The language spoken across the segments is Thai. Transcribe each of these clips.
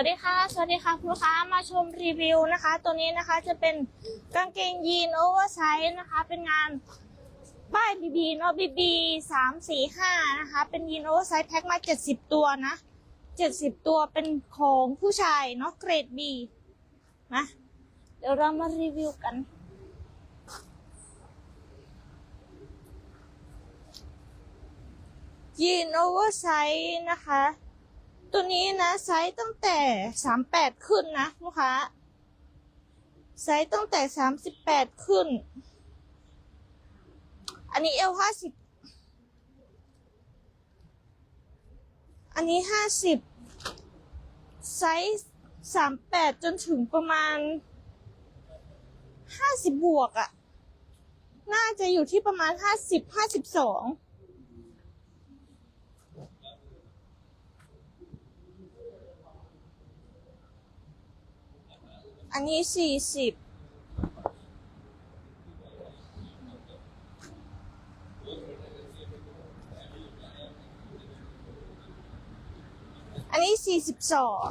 วัสดีค่ะ สวัสดีค่ะคุณลูกค้ามาชมรีวิวนะคะ ตัวนี้นะคะจะเป็นกางเกงยีนโอเวอร์ไซส์นะคะ เป็นงานป้ายบีบีเนาะบีบีสามสี่ห้านะคะ เป็นยีนโอเวอร์ไซส์แพ็คมาเจ็ดสิบตัวนะเจ็ดสิบตัวเป็นของผู้ชายเนาะเกรดบีนะเดี๋ยวเรามารีวิวกันยีนโอเวอร์ไซส์นะคะ ตัวนี้นะไซส์ตั้งแต่สามแปดขึ้นนะลูกค้าไซส์ตั้งแต่สามสิบแปดขึ้น อันนี้เอลห้าสิบอันนี้ห้าสิบไซส์สามแปดจนถึงประมาณห้าสิบบวกอะน่าจะอยู่ที่ประมาณห้าสิบห้าสิบสอง อันนี้สี่สิบอันนี้สี่สิบสอง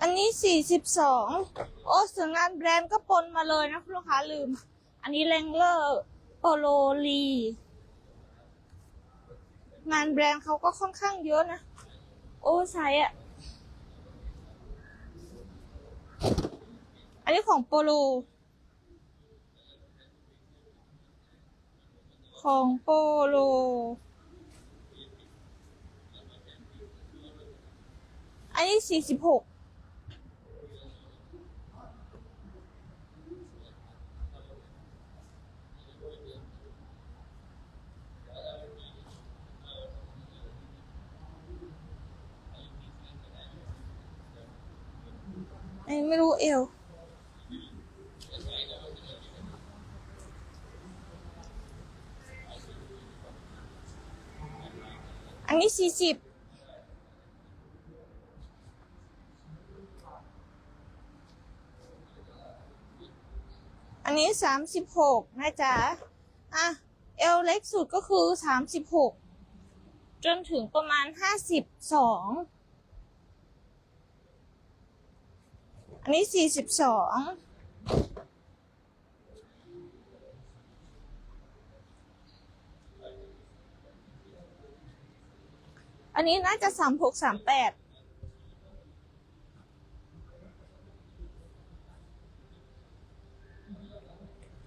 อันนี้สี่สิบสองโอ้ส่วนงานแบรนด์ก็ปนมาเลยนะคุณลูกค้าลืม อันนี้แรงเลอร์โปโลลีงานแบรนด์เขาก็ค่อนข้างเยอะนะ โอ้ใช้อะอันนี้ของโปโล ของโปโล อันนี้สี่สิบหก ไอ้ไม่รู้เอว อันนี้สี่สิบอันนี้สามสิบหกนะจ๊ะ อะ เอวเล็กสุดก็คือสามสิบหกจนถึงประมาณห้าสิบสอง อันนี้สี่สิบสองอันนี้น่าจะสามหกสามแปด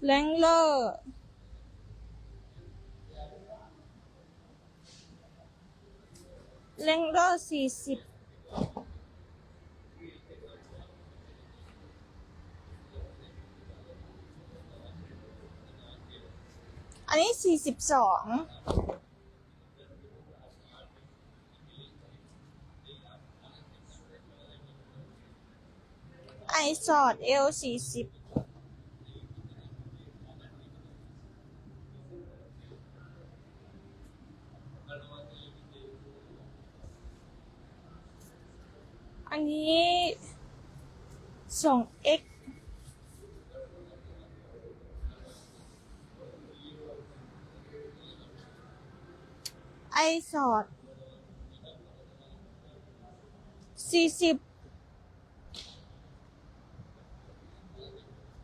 แรงเลอร์แรงเลอร์สี่สิบ นนี้สี่สิบสองไอสอดเอลสี่สิบอันนี้สองเไอสอดสี่สิบ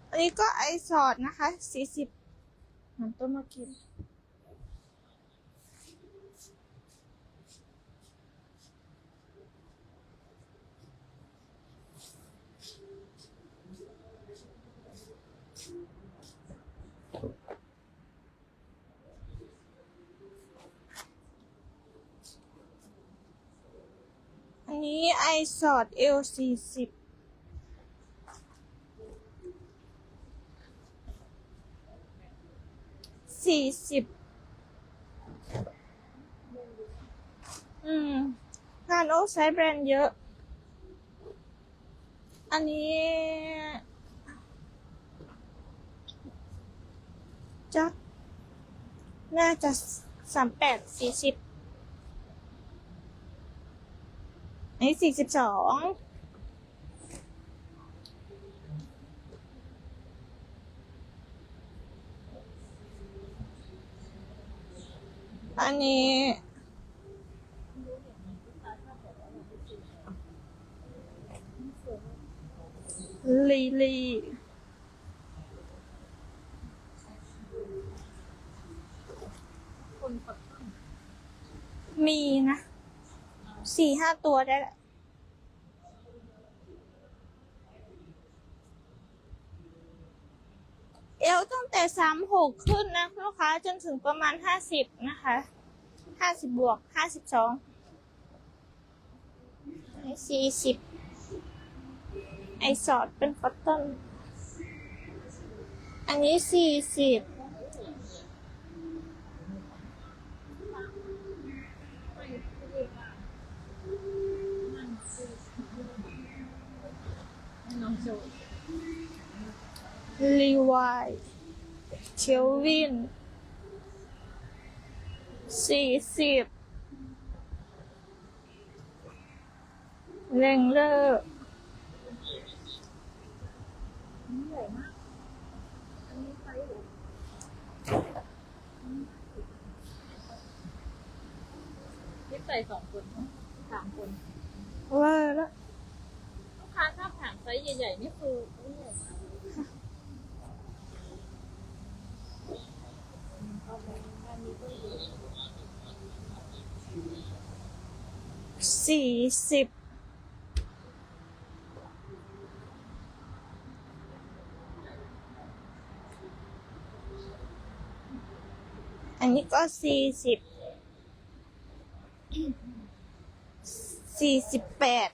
อันนี้ก็ไอสอดนะคะสี่สิบหันต้นมากินอันนี้ไอ สอดเอลสี่สิบสี่สิบอืม งานโอ้ใช้แบรนด์เยอะ อันนี้จะน่าจะสามแปดสี่สิบ นี้สี่สิบสองอันนี้ลีลี ห้าตัวได้แหละเอวตั้งแต่สามหกขึ้นนะลูกค้าจนถึงประมาณห้าสิบนะคะห้าสิบบวกห้าสิบสองไอสี่สิบไอสอดเป็นคอตตอน อันนี้สี่สิบ น้องโจ ลี วายเชลวินสี่สิบเร่งเลอร์ใหญ่มากอันนี้ไซส์นี่ใส่สองคนเนอะสามคนเว่าแล้ว ลูกค้าถ้าถามไซส์ใหญ่ๆ นี่คืออุ้ยใหญ่มากเอาไปอันนี้ก็อยู่ สี่สิบอันนี้ก็สี่สิบสี่สิบแปด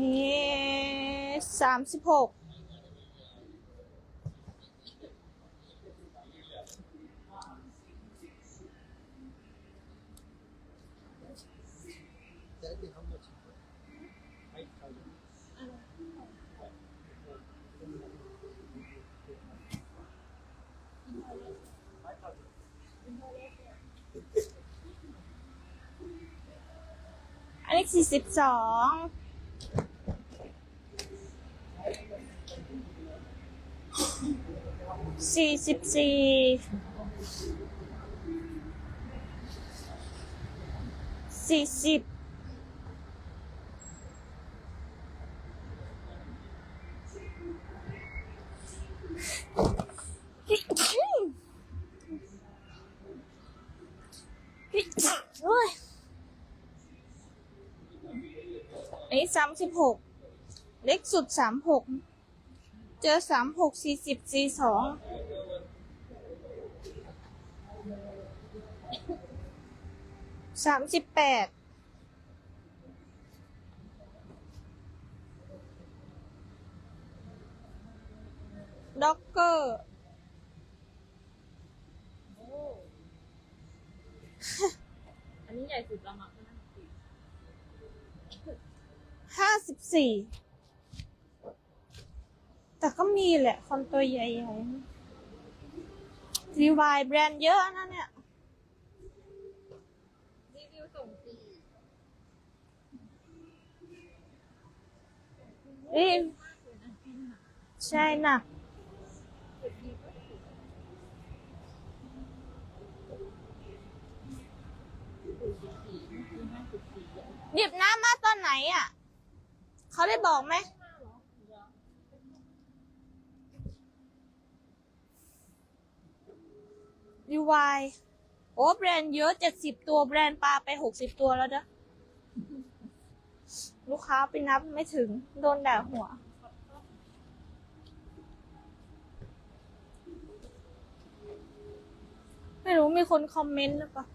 นี่ สามสิบหกอันนี้สี่สิบสอง สี่สิบสี่สี่สิบโอ้ยอันนี้สามสิบหกเล็กสุดสามหกเจอสามหกสี่สิบสี่สอง สามสิบแปดด็อกเกอร์โอ้อันนี้ใหญ่สุดละมั้งนะห้าสิบสี่ แต่ก็มีแหละคนตัวใหญ่ๆรีวายแบรนด์เยอะนะเนี่ย รีวิวส่งฟรี รีบใช่หนัก หยิบน้ำมาตอนไหนอะ เขาได้บอกไหมรีวายโอ้แบรนด์เยอะเจ็ดสิบตัวแบรนด์ปลาไปหกสิบตัวแล้วเด้อ ลูกค้าไปนับไม่ถึง โดนด่าหัว ไม่รู้มีคนคอมเมนต์หรือเปล่า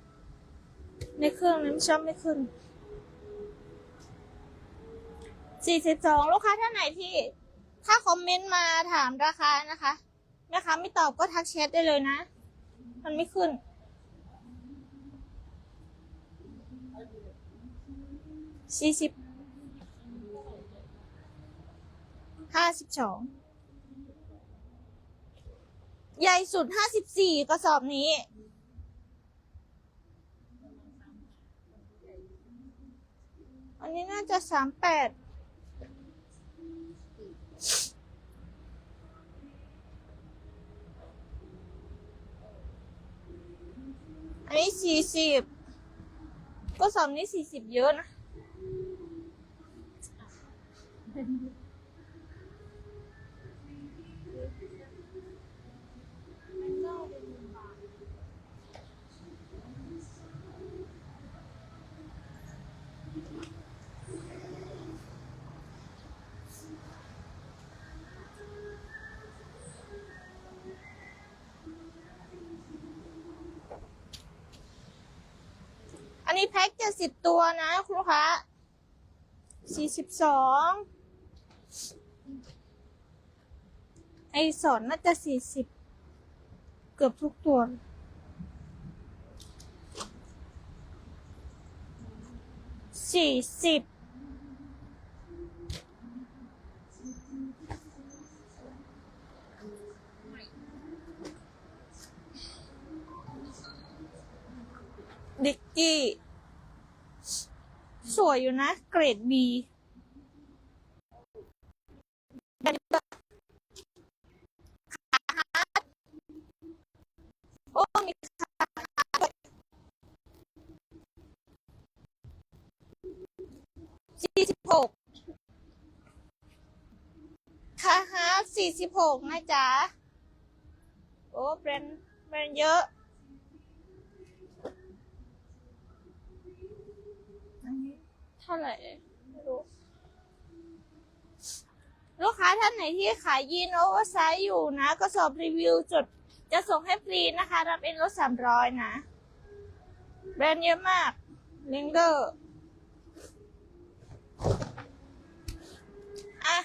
ในเครื่องนั้นชอบไม่ขึ้น42ลูกค้าท่านไหนที่ ถ้าคอมเมนต์มาถามราคานะคะแม่ค้าไม่ตอบก็ทักแชทได้เลยนะ มันไม่ขึ้นสี่สิบ ห้าสิบสองใหญ่สุดห้าสิบสี่กระสอบนี้ อันนี้น่าจะสามแปดอันนี้สี่สิบก็สอบนี้สี่สิบเยอะนะ พ็คจะสิบตัวนะคุณลูกค้าสี่สิบสองไอสอนน่าจะสี่สิบเกือบทุกตัวสี่สิบดิกกี้ สวยอยู่นะ เกรด B โอ้มีสี่สิบหกค่ะฮะสี่สิบหกนะจ๊ะ โอ้แบรนด์แบรนด์เยอะ อันนี้เท่าไหร่ไม่รู้ลูกค้าท่านไหนที่ขายยีนโอเวอร์ไซส์อยู่นะ ก็สอบรีวิวจดจะส่งให้ฟรีนะคะ รับเองลดสามร้อยนะ แบรนด์เยอะมากลิงเกอร์อะ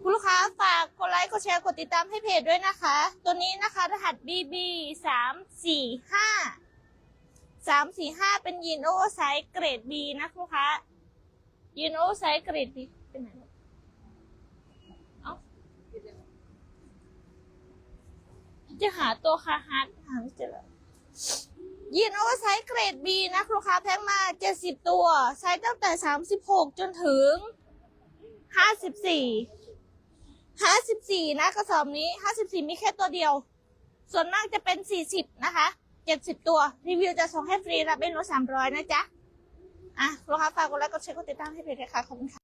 คุณลูกค้าฝากกดไลค์กดแชร์กดติดตามให้เพจด้วยนะคะ ตัวนี้นะคะ รหัส BB สามสี่ห้า สามสี่ห้าเป็นยีนโอเวอร์ไซส์เกรด B นะลูกค้ายีนโอเวอร์ไซส์เกรด B เป็นไหนเอ้าจะหาตัวคาฮาร์ดหาไม่เจอแล้วยีนโอเวอร์ไซส์เกรด B นะลูกค้าแพ็คมาเจ็ดสิบตัว ไซส์ตั้งแต่สามสิบหกจนถึงห้าสิบสี่ห้าสิบสี่นะกระสอบนี้ห้าสิบสี่มีแค่ตัวเดียว ส่วนมากจะเป็นสี่สิบนะคะ เจ็ดสิบตัว รีวิวจะส่งให้ฟรีรับเป็นรถสามร้อยนะจ๊ะ อะลูกค้าฝากกดไลค์กดแชร์กดติดตามให้เพจเลยค่ะขอบคุณค่ะ